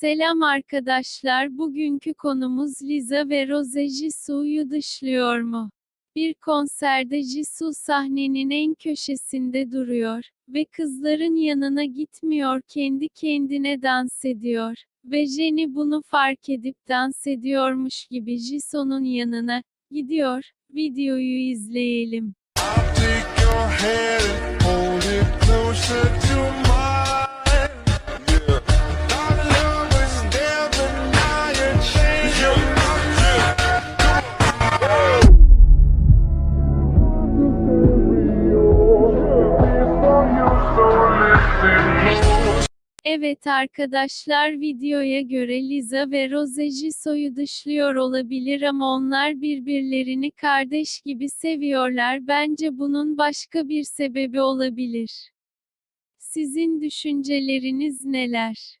Selam arkadaşlar. Bugünkü konumuz Liza ve Rose Jisoo'yu dışlıyor mu? Bir konserde Jisoo sahnenin en köşesinde duruyor ve kızların yanına gitmiyor, kendi kendine dans ediyor ve Jennie bunu fark edip dans ediyormuş gibi Jisoo'nun yanına gidiyor. Videoyu izleyelim. Take Evet arkadaşlar videoya göre Liza ve Rose Jisoo'yu dışlıyor olabilir ama onlar birbirlerini kardeş gibi seviyorlar. Bence bunun başka bir sebebi olabilir. Sizin düşünceleriniz neler?